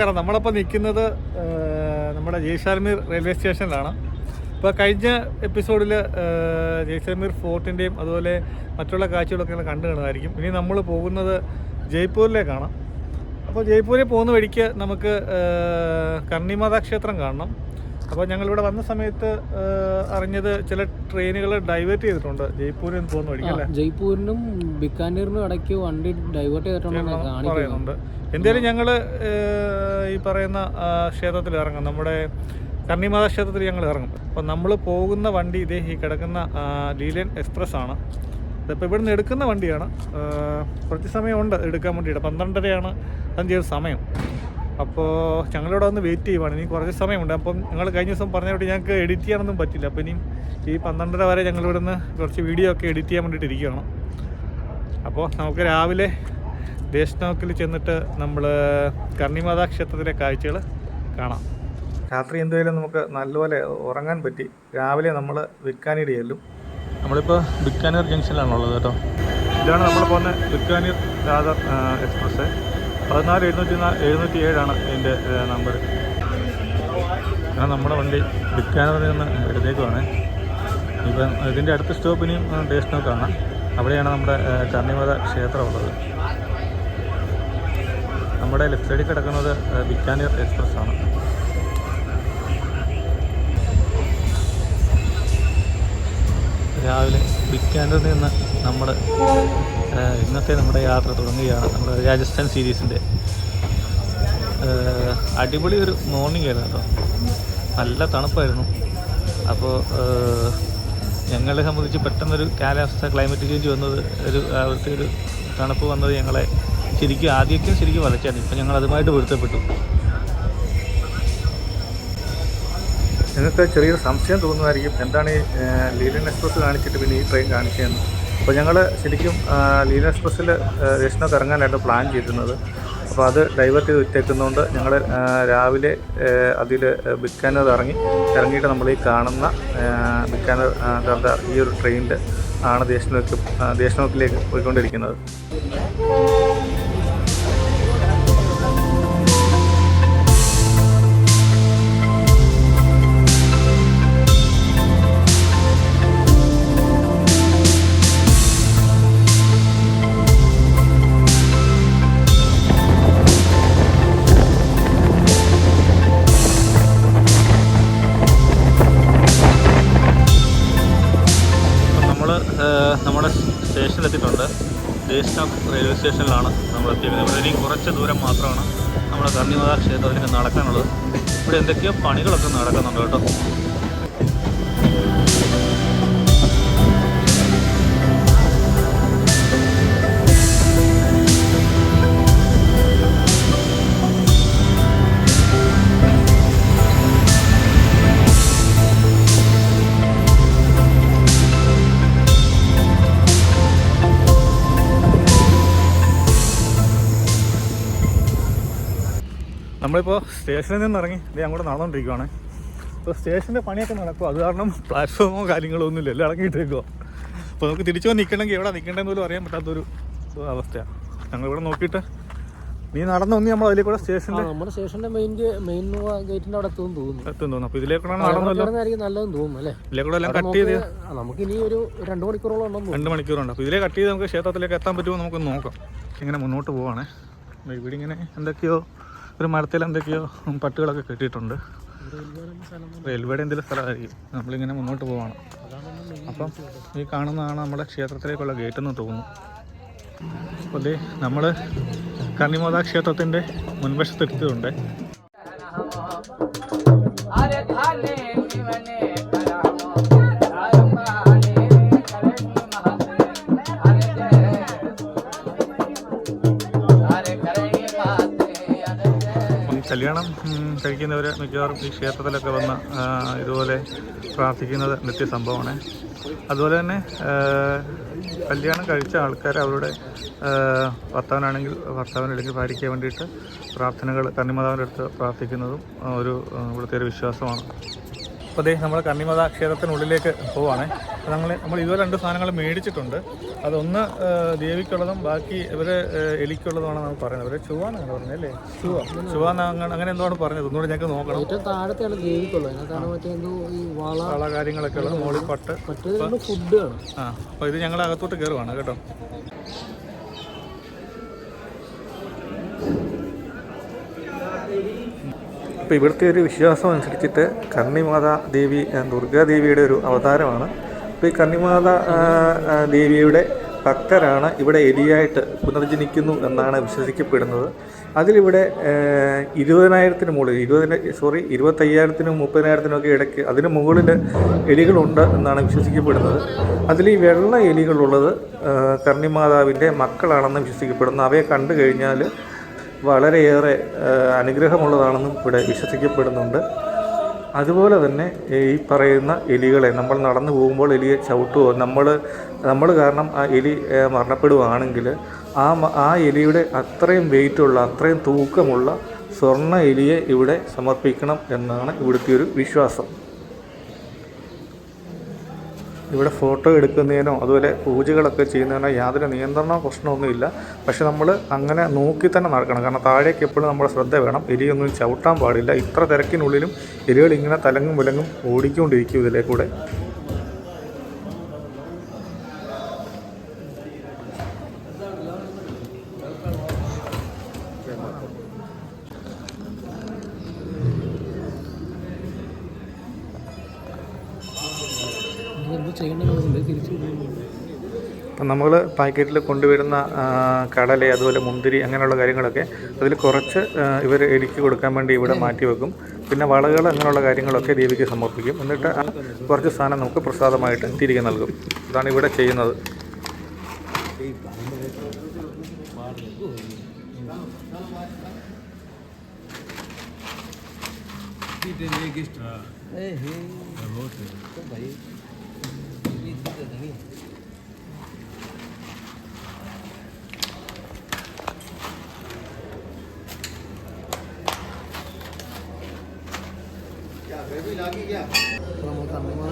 നമസ്കാരം നമ്മളിപ്പോൾ നിൽക്കുന്നത് നമ്മുടെ ജയ്സാൽമീർ റെയിൽവേ സ്റ്റേഷനിലാണ്. ഇപ്പോൾ കഴിഞ്ഞ എപ്പിസോഡിൽ ജയ്സാൽമീർ ഫോർട്ടിന്റെയും അതുപോലെ മറ്റുള്ള കാഴ്ചകളൊക്കെ നിങ്ങൾ കണ്ടു കാണുമായിരിക്കും. ഇനി നമ്മൾ പോകുന്നത് ജയ്പൂരിലേക്കാണ് അപ്പോൾ ജയ്പൂരിൽ പോകുന്ന വഴിക്ക് നമുക്ക് കർണിമാതാ ക്ഷേത്രം കാണണം. അപ്പോൾ ഞങ്ങളിവിടെ വന്ന സമയത്ത് അറിഞ്ഞത് ചില ട്രെയിനുകൾ ഡൈവേർട്ട് ചെയ്തിട്ടുണ്ട്. ജയ്പൂരിൽ നിന്ന് പോകുന്ന വഴിക്ക് അല്ലേ? ജയ്പൂരിനും ബിക്കാനീറിനും ഇടയ്ക്ക് വണ്ടി ഡൈവേർട്ട് ചെയ്തിട്ടുണ്ടെന്ന് പറയുന്നുണ്ട്. എന്തായാലും ഞങ്ങൾ ഈ പറയുന്ന ക്ഷേത്രത്തിൽ ഇറങ്ങും. നമ്മുടെ കണ്ണിമാത ക്ഷേത്രത്തിൽ ഞങ്ങൾ ഇറങ്ങും. അപ്പോൾ നമ്മൾ പോകുന്ന വണ്ടി ഇതേ ഈ കിടക്കുന്ന ലീലൻ എക്സ്പ്രസ് ആണ്. ഇതിപ്പോൾ നിന്ന് എടുക്കുന്ന വണ്ടിയാണ്. കുറച്ച് സമയമുണ്ട് എടുക്കാൻ വേണ്ടിയിട്ട്. പന്ത്രണ്ടരയാണ് അതിന്റെ ഒരു സമയം. അപ്പോൾ ഞങ്ങളിവിടെ വന്ന് വെയിറ്റ് ചെയ്യുവാണ്. ഇനി കുറച്ച് സമയമുണ്ട്. അപ്പം ഞങ്ങൾ കഴിഞ്ഞ ദിവസം പറഞ്ഞോട്ട് ഞങ്ങൾക്ക് എഡിറ്റ് ചെയ്യാനൊന്നും പറ്റില്ല. അപ്പം ഇനി ഈ പന്ത്രണ്ടര വരെ ഞങ്ങളിവിടെ നിന്ന് കുറച്ച് വീഡിയോ ഒക്കെ എഡിറ്റ് ചെയ്യാൻ വേണ്ടിയിട്ട് ഇരിക്കുകയാണ്. അപ്പോൾ നമുക്ക് രാവിലെ ദേശനോക്കിൽ ചെന്നിട്ട് നമ്മൾ കർണിമാതാ ക്ഷേത്രത്തിലെ കാഴ്ചകൾ കാണാം. രാത്രി എന്തായാലും നമുക്ക് നല്ലപോലെ ഉറങ്ങാൻ പറ്റി. രാവിലെ നമ്മൾ വിൽക്കാനിടി ചെല്ലും നമ്മളിപ്പോൾ ബിക്കാനീർ ജംഗ്ഷനിലാണുള്ളത് കേട്ടോ. ഇതാണ് നമ്മൾ പോകുന്ന ബിക്കാനീർ ദാദർ എക്സ്പ്രസ് പതിനാല് എഴുന്നൂറ്റി എഴുന്നൂറ്റി ഏഴാണ് ഇതിന്റെ നമ്പർ. കാരണം നമ്മുടെ വണ്ടി ബിക്കാനറിൽ നിന്ന് എടുത്തേക്കുവാണ് ഇപ്പം ഇതിന്റെ അടുത്ത സ്റ്റോപ്പിനെയും സ്റ്റോപ്പിനും കാണാം അവിടെയാണ് നമ്മുടെ കർണിമത ക്ഷേത്രം ഉള്ളത് നമ്മുടെ ലെഫ്റ്റ് സൈഡിൽ കിടക്കുന്നത് ബിക്കാനീർ എക്സ്പ്രസ് ആണ്. രാവിലെ ബിക്കാനിൽ നിന്ന് നമ്മൾ ഇന്നത്തെ നമ്മുടെ യാത്ര തുടങ്ങുകയാണ്. നമ്മുടെ രാജസ്ഥാൻ സീരീസിന്റെ അടിപൊളി ഒരു മോർണിംഗ് ആയിരുന്നു കേട്ടോ. നല്ല തണുപ്പായിരുന്നു. അപ്പോൾ ഞങ്ങളെ സംബന്ധിച്ച് പെട്ടെന്നൊരു കാലാവസ്ഥ ക്ലൈമറ്റ് ചേഞ്ച് വന്നത് ഒരു അവിടുത്തെ ഒരു തണുപ്പ് വന്നത് ഞങ്ങളെ ശരിക്കും ആദ്യമൊക്കെ ശരിക്കും വലച്ചായിരുന്നു ഇപ്പം ഞങ്ങൾ അതുമായിട്ട് പൊരുത്തപ്പെട്ടു. നിങ്ങൾക്ക് ചെറിയൊരു സംശയം തോന്നുമായിരിക്കും. എന്താണ് ഈ ലീലൻ എക്സ്പ്രസ് കാണിച്ചിട്ട് പിന്നെ ഈ ട്രെയിൻ കാണിച്ചതെന്ന്? അപ്പോൾ ഞങ്ങൾ ശരിക്കും ലീന എക്സ്പ്രസ്സിൽ രക്ഷണക്ക് ഇറങ്ങാനായിട്ട് പ്ലാൻ ചെയ്തിരുന്നത്. അപ്പോൾ അത് ഡൈവേർട്ട് ചെയ്ത് വിറ്റേക്കുന്നതുകൊണ്ട് ഞങ്ങൾ രാവിലെ അതിൽ ബിക്കാനർ ഇറങ്ങി ഇറങ്ങിയിട്ട് നമ്മൾ ഈ കാണുന്ന ബിക്കാനർ ഈ ഒരു ട്രെയിനിൽ ആണ് ദേശനോക്ക് ദേശനോക്കിലേക്ക് പോയിക്കൊണ്ടിരിക്കുന്നത്. സ്റ്റേഷനിലാണ് നമ്മൾ എത്തിയത് ഇവിടെ ഇനി കുറച്ച് ദൂരം മാത്രമാണ് നമ്മുടെ കർണിമാതാ ക്ഷേത്രത്തിന് നടക്കാനുള്ളത്. ഇവിടെ എന്തൊക്കെയോ പണികളൊക്കെ നടക്കുന്നുണ്ട് കേട്ടോ. നമ്മളിപ്പോൾ സ്റ്റേഷനിൽ നിന്ന് ഇറങ്ങി ഇത് അങ്ങോട്ട് നടന്നുകൊണ്ടിരിക്കുവാണ് ഇപ്പോൾ സ്റ്റേഷന്റെ പണിയൊക്കെ നടക്കും അത് കാരണം പ്ലാറ്റ്ഫോമോ കാര്യങ്ങളോ ഒന്നുമില്ല. എല്ലാം ഇറങ്ങിയിട്ടേക്കുവാ അപ്പോൾ നമുക്ക് തിരിച്ചു വന്ന് നിൽക്കണമെങ്കിൽ എവിടെ നിൽക്കേണ്ടതെന്ന് പോലും അറിയാൻ പറ്റാത്തൊരു അവസ്ഥയാണ് ഞങ്ങളിവിടെ നോക്കിയിട്ട് നീ നടന്നു വന്നി നമ്മൾ അതിലേക്കൂടെ സ്റ്റേഷനിൽ നമ്മുടെ സ്റ്റേഷന്റെ മെയിൻ മെയിൻ ഗേറ്റിന്റെ അവിടെ എത്തും തോന്നുന്നു. എത്തും തോന്നുന്നു. അപ്പോൾ ഇതിലേക്കൂടെ അവിടെ നടന്നല്ലോ. കയറുന്നതായിരിക്കും നല്ലതെന്ന് തോന്നുന്നു അല്ലേ? ഇതിലേക്കൂടെ എല്ലാം കട്ട് ചെയ്ത് നമുക്ക് ഇനി ഒരു രണ്ട് മണിക്കൂറോളം ഉണ്ടെന്ന് രണ്ട് മണിക്കൂറുണ്ട്. അപ്പോൾ ഇതിലേ കട്ട് ചെയ്ത് നമുക്ക് ക്ഷേത്രത്തിലേക്ക് എത്താൻ പറ്റുമോ നമുക്ക് നോക്കാം. ഇങ്ങനെ മുന്നോട്ട് പോവാണേ. ഇവിടെ ഇങ്ങനെ എന്തൊക്കെയോ ഒരു മരത്തിൽ എന്തൊക്കെയോ പട്ടുകളൊക്കെ കെട്ടിയിട്ടുണ്ട്. റെയിൽവേയുടെ എന്തെങ്കിലും സ്ഥലമായിരിക്കും. നമ്മളിങ്ങനെ മുന്നോട്ട് പോവാണ്. അപ്പം ഈ കാണുന്നതാണ് നമ്മുടെ ക്ഷേത്രത്തിലേക്കുള്ള ഗേറ്റ് എന്ന് തോന്നുന്നു. അപ്പോൾ നമ്മൾ കണ്ണിമോദ ക്ഷേത്രത്തിന്റെ മുൻവശത്തെത്തിയിട്ടുണ്ട് കല്യാണം കഴിക്കുന്നവർ മിക്കവാറും ഈ ക്ഷേത്രത്തിലൊക്കെ വന്ന് ഇതുപോലെ പ്രാർത്ഥിക്കുന്നത് നിത്യസംഭവമാണ് അതുപോലെ തന്നെ കല്യാണം കഴിച്ച ആൾക്കാർ അവരുടെ ഭർത്താവിനാണെങ്കിൽ ഭർത്താവിന് അല്ലെങ്കിൽ ഭാര്യയ്ക്ക് വേണ്ടിയിട്ട് പ്രാർത്ഥനകൾ കന്നിമാതാവിന്റെ അടുത്ത് പ്രാർത്ഥിക്കുന്നതും ഒരു ഇവിടുത്തെ ഒരു വിശ്വാസമാണ്. അപ്പോൾ അതേ നമ്മൾ കണ്ണിമത ക്ഷേത്രത്തിനുള്ളിലേക്ക് പോവാണ്. അപ്പോൾ നമ്മൾ നമ്മൾ ഇതുപോലെ രണ്ട് സാധനങ്ങൾ മേടിച്ചിട്ടുണ്ട്. അതൊന്ന് ദേവിക്കുള്ളതും ബാക്കി ഇവർ എലിക്കുള്ളതുമാണ് നമ്മൾ പറയുന്നത്. ഇവർ ചുവാന്നാണ് പറഞ്ഞത് അല്ലേ? ചുവ ചുവാന്ന് അങ്ങനെ അങ്ങനെ എന്താണ് പറഞ്ഞത്? ഒന്നുകൂടി ഞങ്ങൾക്ക് നോക്കണം. ഏറ്റവും താഴത്തെയാണ് ദേവിക്കുള്ളത്. വള കാര്യങ്ങളൊക്കെ ഉള്ളത് മോളിൽ പട്ട്. ഫുഡ് ആ. അപ്പോൾ ഇത് ഞങ്ങൾ അകത്തോട്ട് കയറുവാണ് കേട്ടോ. അപ്പോൾ ഇവിടുത്തെ ഒരു വിശ്വാസം അനുസരിച്ചിട്ട് കർണിമാതാ ദേവി ദുർഗാദേവിയുടെ ഒരു അവതാരമാണ്. അപ്പോൾ ഈ ആ, ദേവിയുടെ ഭക്തരാണ് ഇവിടെ എലിയായിട്ട് പുനർജനിക്കുന്നു എന്നാണ് വിശ്വസിക്കപ്പെടുന്നത്. അതിലിവിടെ ഇരുപതിനായിരത്തിന് മുകളിൽ ഇരുപതിന് സോറി ഇരുപത്തയ്യായിരത്തിനും മുപ്പതിനായിരത്തിനും ഒക്കെ ഇടയ്ക്ക് അതിന് മുകളിൽ എലികളുണ്ട് എന്നാണ് വിശ്വസിക്കപ്പെടുന്നത്. അതിൽ ഈ വെള്ള എലികളുള്ളത് കർണിമാതാവിന്റെ മക്കളാണെന്ന് വിശ്വസിക്കപ്പെടുന്നു. അവയെ കണ്ടു കഴിഞ്ഞാൽ വളരെയേറെ അനുഗ്രഹമുള്ളതാണെന്നും ഇവിടെ വിശ്വസിക്കപ്പെടുന്നുണ്ട്. അതുപോലെ തന്നെ ഈ പറയുന്ന എലികളെ നമ്മൾ നടന്നു പോകുമ്പോൾ എലിയെ ചവിട്ടുകയോ നമ്മൾ നമ്മൾ കാരണം ആ എലി മരണപ്പെടുകയാണെങ്കിൽ ആ ആ എലിയുടെ അത്രയും വെയിറ്റുള്ള അത്രയും തൂക്കമുള്ള സ്വർണ എലിയെ ഇവിടെ സമർപ്പിക്കണം എന്നാണ് ഇവിടുത്തെ ഒരു വിശ്വാസം. ഇവിടെ ഫോട്ടോ എടുക്കുന്നതിനോ അതുപോലെ പൂജകളൊക്കെ ചെയ്യുന്നതിനോ യാതൊരു നിയന്ത്രണ പ്രശ്നമൊന്നുമില്ല. പക്ഷെ നമ്മൾ അങ്ങനെ നോക്കി തന്നെ നടക്കണം. കാരണം താഴേക്ക് എപ്പോഴും നമ്മുടെ ശ്രദ്ധ വേണം. എലിയൊന്നും ചവിട്ടാൻ പാടില്ല. ഇത്ര തിരക്കിനുള്ളിലും എലികൾ ഇങ്ങനെ തലങ്ങും വിലങ്ങും ഓടിക്കൊണ്ടിരിക്കും ഇതിലെ കൂടെ. തിരിച്ചു അപ്പം നമ്മൾ പാക്കറ്റിൽ കൊണ്ടുവരുന്ന കടല അതുപോലെ മുന്തിരി അങ്ങനെയുള്ള കാര്യങ്ങളൊക്കെ അതിൽ കുറച്ച് ഇവർ എരിക്ക് കൊടുക്കാൻ വേണ്ടി ഇവിടെ മാറ്റി വെക്കും. പിന്നെ വളകൾ അങ്ങനെയുള്ള കാര്യങ്ങളൊക്കെ ദേവിക്ക് സമർപ്പിക്കും. എന്നിട്ട് കുറച്ച് സാധനം നമുക്ക് പ്രസാദമായിട്ട് തിരികെ നൽകും. അതാണ് ഇവിടെ ചെയ്യുന്നത്. നമ്മൾ കണ്ണിമാല นี่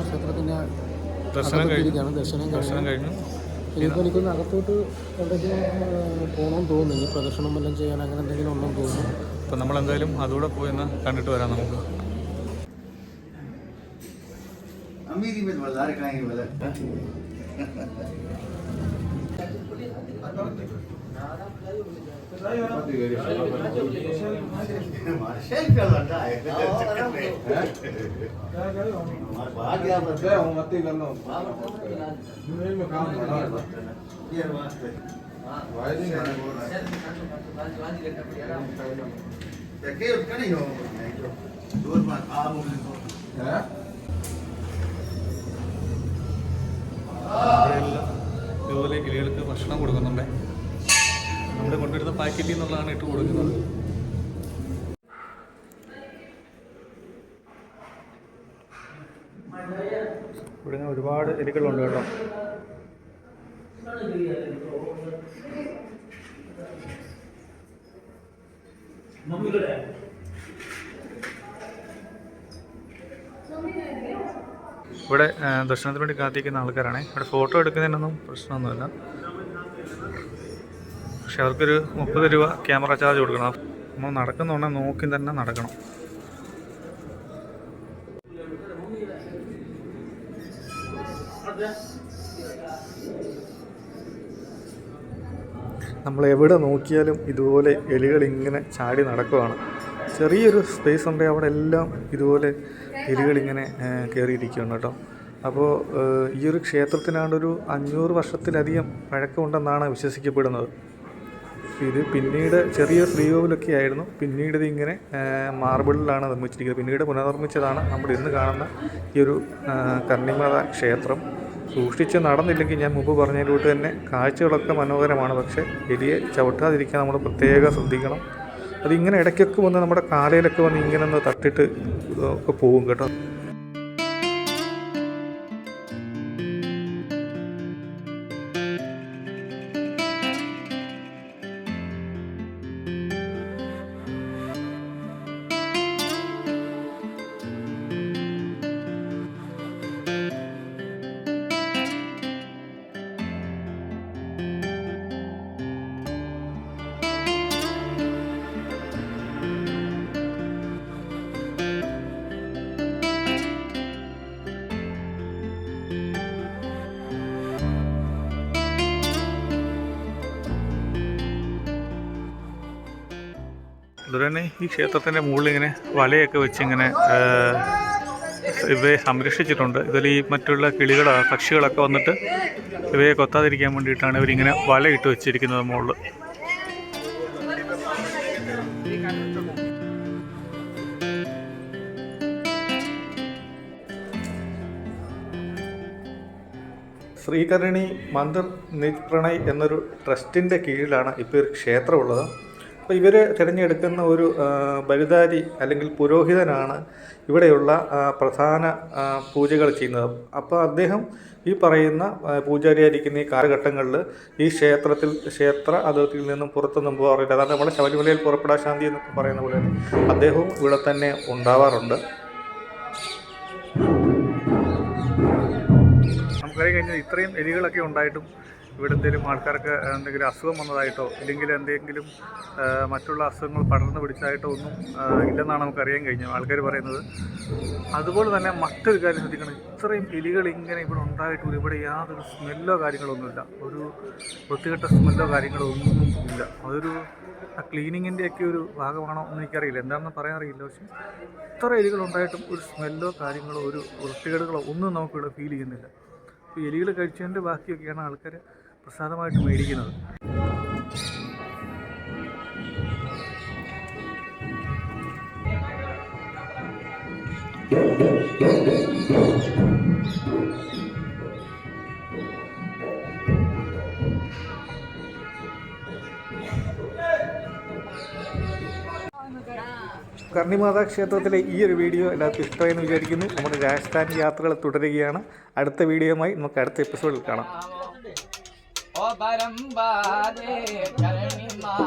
ക്ഷേത്രത്തിന്റെ ദർശനം കഴിഞ്ഞു. ഇനിയിപ്പോൾ എനിക്കൊന്ന് അകത്തോട്ട് എവിടേക്കും പോകണമെന്ന് തോന്നുന്നു. ഈ പ്രദർശനം വല്ലതും ചെയ്യാൻ അങ്ങനെ എന്തെങ്കിലും ഉണ്ടെന്ന് തോന്നുന്നു. അപ്പം നമ്മളെന്തായാലും അതുകൂടെ പോയി ഒന്ന് കണ്ടിട്ട് വരാം നമുക്ക്. അമീതി വളരെ കാര്യം വളരെ बोला शेल्फ पे लगा है हमारे बाहर ഇവിടെയെല്ലാം ഇതുപോലെ കിളികൾക്ക് ഭക്ഷണം കൊടുക്കുന്നുണ്ട്. നമ്മൾ കൊണ്ടുവരുന്ന പാക്കറ്റിൽ നിന്നുള്ളതാണ് ഇട്ട് കൊടുക്കുന്നത്. ഇവിടെ ഒരുപാട് എലികളുണ്ട് കേട്ടോ. ഇവിടെ ദർശനത്തിന് വേണ്ടി കാത്തിരിക്കുന്ന ആൾക്കാരാണ്. ഇവിടെ ഫോട്ടോ എടുക്കുന്നതിനൊന്നും പ്രശ്നമൊന്നുമില്ല. പക്ഷെ അവർക്കൊരു മുപ്പത് രൂപ ക്യാമറ ചാർജ് കൊടുക്കണം. നമ്മൾ നടക്കുന്നുണ്ടെങ്കിൽ നോക്കി തന്നെ നടക്കണം. നമ്മൾ എവിടെ നോക്കിയാലും ഇതുപോലെ എലികൾ ഇങ്ങനെ ചാടി നടക്കുവാണ്. ചെറിയൊരു സ്പേസ് ഉണ്ട്. അവിടെ എല്ലാം ഇതുപോലെ എലികളിങ്ങനെ കയറിയിരിക്കുകയാണ് കേട്ടോ. അപ്പോൾ ഈ ഒരു ക്ഷേത്രത്തിനാണ്ടൊരു അഞ്ഞൂറ് വർഷത്തിലധികം പഴക്കമുണ്ടെന്നാണ് വിശ്വസിക്കപ്പെടുന്നത്. ഇത് പിന്നീട് ചെറിയ ശ്രീകോവിലൊക്കെ ആയിരുന്നു. പിന്നീട് ഇതിങ്ങനെ മാർബിളിലാണ് നിർമ്മിച്ചിരിക്കുന്നത്. പിന്നീട് പുനർനിർമ്മിച്ചതാണ് നമ്മൾ ഇന്ന് കാണുന്ന ഈ ഒരു ആ, ക്ഷേത്രം. സൂക്ഷിച്ച് നടന്നില്ലെങ്കിൽ ഞാൻ മുമ്പ് പറഞ്ഞതിലോട്ട് തന്നെ കാഴ്ചകളൊക്കെ മനോഹരമാണ്. പക്ഷേ എലിയെ ചവിട്ടാതിരിക്കാൻ നമ്മൾ പ്രത്യേകം ശ്രദ്ധിക്കണം. അതിങ്ങനെ ഇടയ്ക്കൊക്കെ വന്ന് നമ്മുടെ കാലയിലൊക്കെ വന്ന് ഇങ്ങനെ ഒന്ന് തട്ടിട്ട് ഒക്കെ പോകും കേട്ടോ. തന്നെ ഈ ക്ഷേത്രത്തിന്റെ മുകളിൽ ഇങ്ങനെ വലയൊക്കെ വെച്ച് ഇങ്ങനെ ഇവയെ സംരക്ഷിച്ചിട്ടുണ്ട്. ഇതിൽ ഈ മറ്റുള്ള കിളികൾ പക്ഷികളൊക്കെ വന്നിട്ട് ഇവയെ കൊത്താതിരിക്കാൻ വേണ്ടിയിട്ടാണ് ഇവരിങ്ങനെ വല ഇട്ട് വെച്ചിരിക്കുന്നത് മുകളിൽ. ശ്രീകരണി മന്ദിർ നിപ്രണയ് പ്രണയ് എന്നൊരു ട്രസ്റ്റിന്റെ കീഴിലാണ് ഇപ്പോൾ ഒരു ക്ഷേത്രമുള്ളത്. അപ്പോൾ ഇവർ തിരഞ്ഞെടുക്കുന്ന ഒരു ബലിതാരി അല്ലെങ്കിൽ പുരോഹിതനാണ് ഇവിടെയുള്ള പ്രധാന പൂജകൾ ചെയ്യുന്നത്. അപ്പോൾ അദ്ദേഹം ഈ പറയുന്ന പൂജാരിയായിരിക്കുന്ന ഈ കാലഘട്ടങ്ങളിൽ ഈ ക്ഷേത്രത്തിൽ ക്ഷേത്ര അതിർത്തിയിൽ നിന്നും പുറത്തൊന്നും പോകാറില്ല. അതാണ് നമ്മുടെ ശബരിമലയിൽ പുറപ്പെടാൻ ശാന്തി എന്നൊക്കെ പറയുന്ന പോലെ അദ്ദേഹവും ഇവിടെ തന്നെ ഉണ്ടാവാറുണ്ട്. നമുക്കറിയാം കഴിഞ്ഞാൽ ഇത്രയും എലികളൊക്കെ ഉണ്ടായിട്ടും ഇവിടെ എന്തെങ്കിലും ആൾക്കാർക്ക് എന്തെങ്കിലും അസുഖം വന്നതായിട്ടോ ഇല്ലെങ്കിൽ എന്തെങ്കിലും മറ്റുള്ള അസുഖങ്ങൾ പടർന്നു പിടിച്ചതായിട്ടോ ഒന്നും ഇല്ലെന്നാണ് ഇല്ലെന്നാണ് നമുക്കറിയാൻ കഴിഞ്ഞത് ആൾക്കാർ പറയുന്നത്. അതുപോലെ തന്നെ മറ്റൊരു കാര്യം ശ്രദ്ധിക്കണം. ഇത്രയും എലികൾ ഇങ്ങനെ ഇവിടെ ഉണ്ടായിട്ടും ഇവിടെ യാതൊരു സ്മെല്ലോ കാര്യങ്ങളൊന്നുമില്ല. ഒരു വൃത്തികെട്ട സ്മെല്ലോ കാര്യങ്ങളോ ഒന്നും ഇല്ല അതൊരു ആ ക്ലീനിങ്ങിന്റെയൊക്കെ ഒരു ഭാഗമാണോ എന്ന് എനിക്കറിയില്ല. എന്താണെന്ന് പറയാൻ അറിയില്ല. പക്ഷെ ഇത്ര എലികൾ ഉണ്ടായിട്ടും ഒരു സ്മെല്ലോ കാര്യങ്ങളോ ഒരു വൃത്തികേടുകളോ ഒന്നും നമുക്കിവിടെ ഫീൽ ചെയ്യുന്നില്ല. അപ്പോൾ എലികൾ കഴിച്ചതിന്റെ ബാക്കിയൊക്കെയാണ് ആൾക്കാർ പ്രസാദമായിട്ട് മേടിക്കുന്നത്. കർണിമാതാ ക്ഷേത്രത്തിലെ ഈ ഒരു വീഡിയോ എല്ലാവർക്കും ഇഷ്ടമായെന്ന് വിചാരിക്കുന്നു. നമ്മുടെ രാജസ്ഥാൻ യാത്രകൾ തുടരുകയാണ്. അടുത്ത വീഡിയോയുമായി നമുക്ക് അടുത്ത എപ്പിസോഡിൽ കാണാം. ओ परम बादे करणी मा